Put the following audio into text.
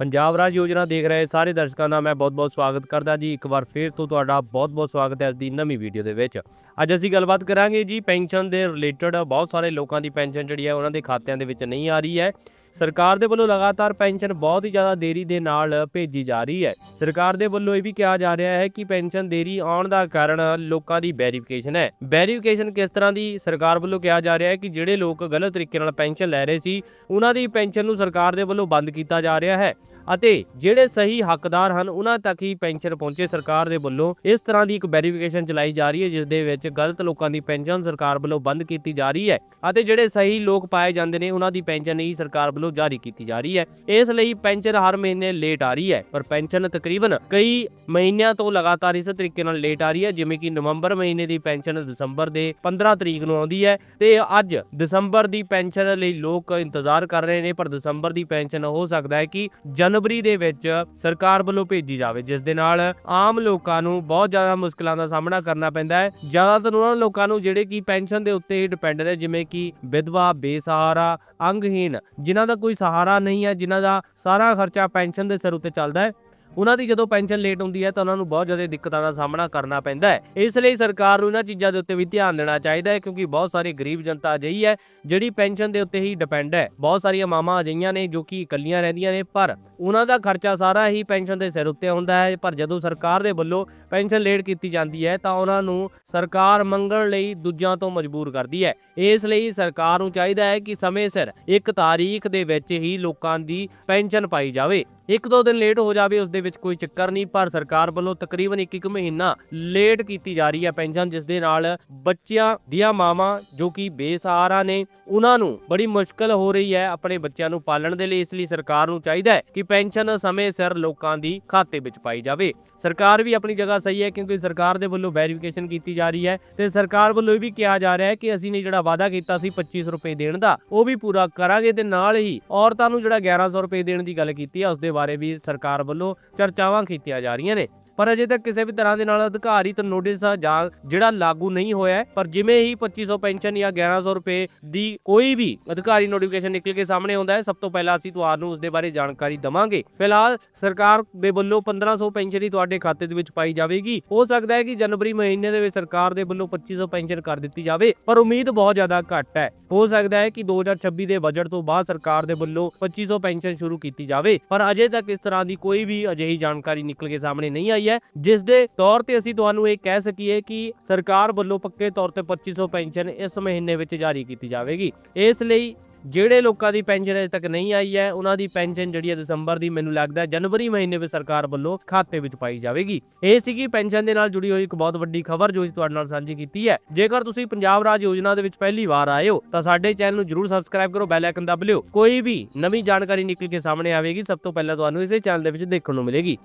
ਪੰਜਾਬ ਰਾਜ ਯੋਜਨਾ ਦੇਖ ਰਹੇ ਸਾਰੇ ਦਰਸ਼ਕਾਂ ਦਾ ਮੈਂ ਬਹੁਤ-ਬਹੁਤ ਸਵਾਗਤ ਕਰਦਾ ਜੀ। ਇੱਕ ਵਾਰ ਫੇਰ ਤੋਂ ਤੁਹਾਡਾ ਬਹੁਤ-ਬਹੁਤ ਸਵਾਗਤ ਹੈ ਇਸ ਦੀ ਨਵੀਂ ਵੀਡੀਓ ਦੇ ਵਿੱਚ। ਅੱਜ ਅਸੀਂ ਗੱਲਬਾਤ ਕਰਾਂਗੇ ਜੀ ਪੈਨਸ਼ਨ ਦੇ ਰਿਲੇਟਡ। ਬਹੁਤ ਸਾਰੇ ਲੋਕਾਂ ਦੀ ਪੈਨਸ਼ਨ ਜਿਹੜੀ ਹੈ ਉਹਨਾਂ ਦੇ ਖਾਤਿਆਂ ਦੇ ਵਿੱਚ ਨਹੀਂ ਆ ਰਹੀ ਹੈ। ਸਰਕਾਰ ਦੇ ਵੱਲੋਂ ਲਗਾਤਾਰ ਪੈਨਸ਼ਨ ਬਹੁਤ ਹੀ ਜ਼ਿਆਦਾ ਦੇਰੀ ਦੇ ਨਾਲ ਭੇਜੀ ਜਾ ਰਹੀ ਹੈ। ਸਰਕਾਰ ਦੇ ਵੱਲੋਂ ਇਹ ਵੀ ਕਿਹਾ ਜਾ ਰਿਹਾ ਹੈ ਕਿ ਪੈਨਸ਼ਨ ਦੇਰੀ ਆਉਣ ਦਾ ਕਾਰਨ ਲੋਕਾਂ ਦੀ ਵੈਰੀਫਿਕੇਸ਼ਨ ਹੈ। ਵੈਰੀਫਿਕੇਸ਼ਨ ਕਿਸ ਤਰ੍ਹਾਂ ਦੀ ਸਰਕਾਰ ਵੱਲੋਂ ਕਿਹਾ ਜਾ ਰਿਹਾ ਹੈ ਕਿ ਜਿਹੜੇ ਲੋਕ ਗਲਤ ਤਰੀਕੇ ਨਾਲ ਪੈਨਸ਼ਨ ਲੈ ਰਹੇ ਸੀ, ਉਹਨਾਂ ਦੀ ਪੈਨਸ਼ਨ ਨੂੰ ਸਰਕਾਰ ਦੇ ਵੱਲੋਂ ਬੰਦ ਕੀਤਾ ਜਾ ਰਿਹਾ ਹੈ। ਅਤੇ ਜਿਹੜੇ ਸਹੀ ਹੱਕਦਾਰ ਹਨ, ਉਹਨਾਂ ਤੱਕ ਹੀ ਪੈਨਸ਼ਨ ਪਹੁੰਚੇ ਸਰਕਾਰ ਦੇ ਵੱਲੋਂ। ਇਸ ਤਰ੍ਹਾਂ ਦੀ ਇੱਕ ਵੈਰੀਫਿਕੇਸ਼ਨ ਚਲਾਈ ਜਾ ਰਹੀ ਹੈ ਜਿਸ ਦੇ ਵਿੱਚ ਗਲਤ ਲੋਕਾਂ ਦੀ ਪੈਨਸ਼ਨ ਸਰਕਾਰ ਵੱਲੋਂ ਬੰਦ ਕੀਤੀ ਜਾ ਰਹੀ ਹੈ ਅਤੇ ਜਿਹੜੇ ਸਹੀ ਲੋਕ ਪਾਏ ਜਾਂਦੇ ਨੇ, ਉਹਨਾਂ ਦੀ ਪੈਨਸ਼ਨ ਹੀ ਸਰਕਾਰ ਵੱਲੋਂ ਜਾਰੀ ਕੀਤੀ ਜਾ ਰਹੀ ਹੈ। ਇਸ ਲਈ ਪੈਨਸ਼ਨ ਹਰ ਮਹੀਨੇ ਲੇਟ ਆ ਰਹੀ ਹੈ, ਪਰ ਪੈਨਸ਼ਨ ਤਕਰੀਬਨ ਕਈ ਮਹੀਨਿਆਂ ਤੋਂ ਲਗਾਤਾਰ ਇਸ ਤਰੀਕੇ ਨਾਲ ਲੇਟ ਆ ਰਹੀ ਹੈ, ਜਿਵੇਂ ਕਿ ਨਵੰਬਰ ਮਹੀਨੇ ਦੀ ਪੈਨਸ਼ਨ ਦਸੰਬਰ ਦੇ 15 ਤਰੀਕ ਨੂੰ ਆਉਂਦੀ ਹੈ ਤੇ ਅੱਜ ਦਸੰਬਰ ਦੀ ਪੈਨਸ਼ਨ ਲਈ ਲੋਕ ਇੰਤਜ਼ਾਰ ਕਰ ਰਹੇ ਨੇ, ਪਰ ਦਸੰਬਰ ਦੀ ਪੈਨਸ਼ਨ ਹੋ ਸਕਦਾ ਹੈ ਕਿ ਜਨਵਰੀ ਦੇ ਵਿੱਚ ਸਰਕਾਰ ਵੱਲੋਂ ਭੇਜੀ ਜਾਵੇ, ਜਿਸ ਦੇ ਨਾਲ ਆਮ ਲੋਕਾਂ ਨੂੰ ਬਹੁਤ ਜ਼ਿਆਦਾ ਮੁਸ਼ਕਲਾਂ ਦਾ ਸਾਹਮਣਾ ਕਰਨਾ ਪੈਂਦਾ ਹੈ। ਜ਼ਿਆਦਾਤਰ ਉਹਨਾਂ ਲੋਕਾਂ ਨੂੰ ਜਿਹੜੇ ਕਿ ਪੈਨਸ਼ਨ ਦੇ ਉੱਤੇ ਹੀ ਡਿਪੈਂਡ ਨੇ, ਜਿਵੇਂ ਕਿ ਵਿਧਵਾ, ਬੇਸਹਾਰਾ ਅੰਗਹੀਨ ਜਿਨ੍ਹਾਂ ਦਾ ਕੋਈ ਸਹਾਰਾ ਨਹੀਂ ਹੈ, ਜਿਨ੍ਹਾਂ ਦਾ ਸਾਰਾ ਖਰਚਾ ਪੈਨਸ਼ਨ ਦੇ ਸਿਰ ਉੱਤੇ ਚੱਲਦਾ ਹੈ। ਉਹਨਾਂ ਦੀ ਜਦੋਂ ਪੈਨਸ਼ਨ ਲੇਟ ਹੁੰਦੀ ਹੈ ਤਾਂ ਉਹਨਾਂ ਨੂੰ ਬਹੁਤ ਜ਼ਿਆਦਾ ਦਿੱਕਤਾਂ ਦਾ ਸਾਹਮਣਾ ਕਰਨਾ ਪੈਂਦਾ ਹੈ। ਇਸ ਲਈ ਸਰਕਾਰ ਨੂੰ ਇਹਨਾਂ ਚੀਜ਼ਾਂ ਦੇ ਉੱਤੇ ਵੀ ਧਿਆਨ ਦੇਣਾ ਚਾਹੀਦਾ ਹੈ ਕਿਉਂਕਿ ਬਹੁਤ ਸਾਰੀ ਗਰੀਬ ਜਨਤਾ ਅਜਿਹੀ ਹੈ ਜਿਹੜੀ ਪੈਨਸ਼ਨ ਦੇ ਉੱਤੇ ਹੀ ਡਿਪੈਂਡ ਹੈ। ਬਹੁਤ ਸਾਰੀਆਂ ਮਾਵਾਂ ਅਜਿਹੀਆਂ ਨੇ ਜੋ ਕਿ ਇਕੱਲੀਆਂ ਰਹਿੰਦੀਆਂ ਨੇ ਪਰ ਉਹਨਾਂ ਦਾ ਖਰਚਾ ਸਾਰਾ ਹੀ ਪੈਨਸ਼ਨ ਦੇ ਸਿਰ ਉੱਤੇ ਹੁੰਦਾ ਹੈ ਪਰ ਜਦੋਂ ਸਰਕਾਰ ਦੇ ਵੱਲੋਂ ਪੈਨਸ਼ਨ ਲੇਟ ਕੀਤੀ ਜਾਂਦੀ ਹੈ ਤਾਂ ਉਹਨਾਂ ਨੂੰ ਸਰਕਾਰ ਮੰਗਣ ਲਈ ਦੂਜਿਆਂ ਤੋਂ ਮਜਬੂਰ ਕਰਦੀ ਹੈ। ਇਸ ਲਈ ਸਰਕਾਰ ਨੂੰ ਚਾਹੀਦਾ ਹੈ ਕਿ ਸਮੇਂ ਸਿਰ ਇੱਕ ਤਾਰੀਖ ਦੇ ਵਿੱਚ ਹੀ ਲੋਕਾਂ ਦੀ ਪੈਨਸ਼ਨ ਪਾਈ ਜਾਵੇ। ਇੱਕ ਦੋ ਦਿਨ ਲੇਟ ਹੋ ਜਾਵੇ, ਉਸ ਦੇ ਵਿੱਚ ਕੋਈ ਚੱਕਰ ਨਹੀਂ, ਪਰ ਸਰਕਾਰ ਵੱਲੋਂ ਤਕਰੀਬਨ ਇੱਕ ਇੱਕ ਮਹੀਨਾ ਲੇਟ ਕੀਤੀ ਜਾ ਰਹੀ ਹੈ ਪੈਨਸ਼ਨ, ਜਿਸ ਦੇ ਨਾਲ ਬੱਚਿਆਂ ਦੀਆਂ ਮਾਵਾਂ ਜੋ ਕਿ ਬੇਸਹਾਰਾ ਨੇ, ਉਹਨਾਂ ਨੂੰ ਬੜੀ ਮੁਸ਼ਕਲ ਹੋ ਰਹੀ ਹੈ ਆਪਣੇ ਬੱਚਿਆਂ ਨੂੰ ਪਾਲਣ ਦੇ ਲਈ। ਇਸ ਲਈ ਸਰਕਾਰ ਨੂੰ ਚਾਹੀਦਾ ਹੈ ਕਿ ਪੈਨਸ਼ਨ ਸਮੇਂ ਸਿਰ ਲੋਕਾਂ ਦੀ ਖਾਤੇ ਵਿੱਚ ਪਾਈ ਜਾਵੇ। ਸਰਕਾਰ ਵੀ ਆਪਣੀ ਜਗ੍ਹਾ ਸਹੀ ਹੈ, ਕਿਉਂਕਿ ਸਰਕਾਰ ਦੇ ਵੱਲੋਂ ਵੈਰੀਫਿਕੇਸ਼ਨ ਕੀਤੀ ਜਾ ਰਹੀ ਹੈ ਤੇ ਸਰਕਾਰ ਵੱਲੋਂ ਇਹ ਵੀ ਕਿਹਾ ਜਾ ਰਿਹਾ ਹੈ ਕਿ ਅਸੀਂ ਨੇ ਜਿਹੜਾ ਵਾਅਦਾ ਕੀਤਾ ਸੀ 2500 ਰੁਪਏ ਦੇਣ ਦਾ, ਉਹ ਵੀ ਪੂਰਾ ਕਰਾਂਗੇ ਤੇ ਨਾਲ ਹੀ ਔਰਤਾਂ ਨੂੰ ਜਿਹੜਾ 1100 ਰੁਪਏ ਦੇਣ ਦੀ ਗੱਲ ਕੀਤੀ ਹੈ, ਉਸ ਦੇ ਬਾਰੇ ਵੀ ਸਰਕਾਰ ਵੱਲੋਂ ਚਰਚਾਵਾਂ ਕੀਤੀਆਂ ਜਾ ਰਹੀਆਂ ਨੇ। ਪਰ ਅਜੇ ਤੱਕ ਕਿਸੇ ਵੀ ਤਰ੍ਹਾਂ ਦੇ ਨਾਲ ਅਧਿਕਾਰਿਤ ਨੋਟਿਸ ਜਾਂ ਜਿਹੜਾ ਲਾਗੂ ਨਹੀਂ ਹੋਇਆ ਪਰ ਜਿਵੇਂ ਹੀ 2500 ਪੈਨਸ਼ਨ ਜਾਂ 1100 ਰੁਪਏ ਦੀ ਕੋਈ ਵੀ ਅਧਿਕਾਰੀ ਨੋਟੀਫਿਕੇਸ਼ਨ ਨਿਕਲ ਕੇ ਸਾਹਮਣੇ ਆਉਂਦਾ ਹੈ, ਸਭ ਤੋਂ ਪਹਿਲਾਂ ਅਸੀਂ ਤੁਹਾਨੂੰ ਉਸ ਦੇ ਬਾਰੇ ਜਾਣਕਾਰੀ ਦਵਾਂਗੇ। ਫਿਲਹਾਲ ਸਰਕਾਰ ਦੇ ਵੱਲੋਂ 1500 ਪੈਨਸ਼ਨ ਹੀ ਤੁਹਾਡੇ ਖਾਤੇ ਦੇ ਵਿੱਚ ਪਾਈ ਜਾਵੇਗੀ। ਹੋ ਸਕਦਾ ਹੈ ਕਿ ਜਨਵਰੀ ਮਹੀਨੇ ਦੇ ਵਿੱਚ ਸਰਕਾਰ ਦੇ ਵੱਲੋਂ 2500 ਪੈਨਸ਼ਨ ਕਰ ਦਿੱਤੀ ਜਾਵੇ, ਪਰ ਉਮੀਦ ਬਹੁਤ ਜ਼ਿਆਦਾ ਘੱਟ ਹੈ। ਹੋ ਸਕਦਾ ਹੈ ਕਿ 2026 ਦੇ ਬਜਟ ਤੋਂ ਬਾਅਦ ਸਰਕਾਰ ਦੇ ਵੱਲੋਂ 2500 ਪੈਨਸ਼ਨ ਸ਼ੁਰੂ ਕੀਤੀ ਜਾਵੇ, ਪਰ ਅਜੇ ਤੱਕ ਇਸ ਤਰ੍ਹਾਂ ਦੀ ਕੋਈ ਵੀ ਅਜਿਹੀ ਜਾਣਕਾਰੀ ਨਿਕਲ ਕੇ ਸਾਹਮਣੇ ਨਹੀਂ ਆਈ ਹੈ, ਜਿਸ ਦੇ ਤੌਰ ਤੇ ਅਸੀਂ ਤੁਹਾਨੂੰ ਇਹ ਕਹਿ ਸਕੀਏ ਕਿ ਸਰਕਾਰ ਵੱਲੋਂ ਪੱਕੇ ਤੌਰ ਤੇ 2500 ਪੈਨਸ਼ਨ ਇਸ ਮਹੀਨੇ ਵਿੱਚ ਜਾਰੀ ਕੀਤੀ ਜਾਵੇਗੀ। ਇਸ ਲਈ ਜਿਹੜੇ ਲੋਕਾਂ ਦੀ ਪੈਨਸ਼ਨ ਅਜੇ ਤੱਕ ਨਹੀਂ ਆਈ ਹੈ, ਉਹਨਾਂ ਦੀ ਪੈਨਸ਼ਨ ਜਿਹੜੀ ਹੈ ਦਸੰਬਰ ਦੀ ਮੈਨੂੰ ਲੱਗਦਾ ਜਨਵਰੀ ਮਹੀਨੇ ਵਿੱਚ ਸਰਕਾਰ ਵੱਲੋਂ ਖਾਤੇ ਵਿੱਚ ਪਾਈ ਜਾਵੇਗੀ। ਇਹ ਸੀਗੀ ਪੈਨਸ਼ਨ ਦੇ ਨਾਲ ਜੁੜੀ ਹੋਈ ਇੱਕ ਬਹੁਤ ਵੱਡੀ ਖਬਰ ਜੋ ਅਸੀਂ ਤੁਹਾਡੇ ਨਾਲ ਸਾਂਝੀ ਕੀਤੀ ਹੈ। ਜੇਕਰ ਤੁਸੀਂ ਪੰਜਾਬ ਰਾਜ ਯੋਜਨਾ ਦੇ ਵਿੱਚ ਪਹਿਲੀ ਵਾਰ ਆਏ ਹੋ, ਤਾਂ ਸਾਡੇ ਚੈਨਲ ਨੂੰ ਜਰੂਰ ਸਬਸਕ੍ਰਾਈਬ ਕਰੋ, ਬੈਲ ਆਈਕਨ ਦਬ ਲਿਓ। ਕੋਈ ਵੀ ਨਵੀਂ ਜਾਣਕਾਰੀ ਨਿਕਲ ਕੇ ਸਾਹਮਣੇ ਆਵੇਗੀ, ਸਭ ਤੋਂ ਪਹਿਲਾਂ ਤੁਹਾਨੂੰ ਇਸੇ ਚੈਨਲ ਦੇ ਵਿੱਚ ਦੇਖਣ ਨੂੰ ਮਿਲੇਗੀ।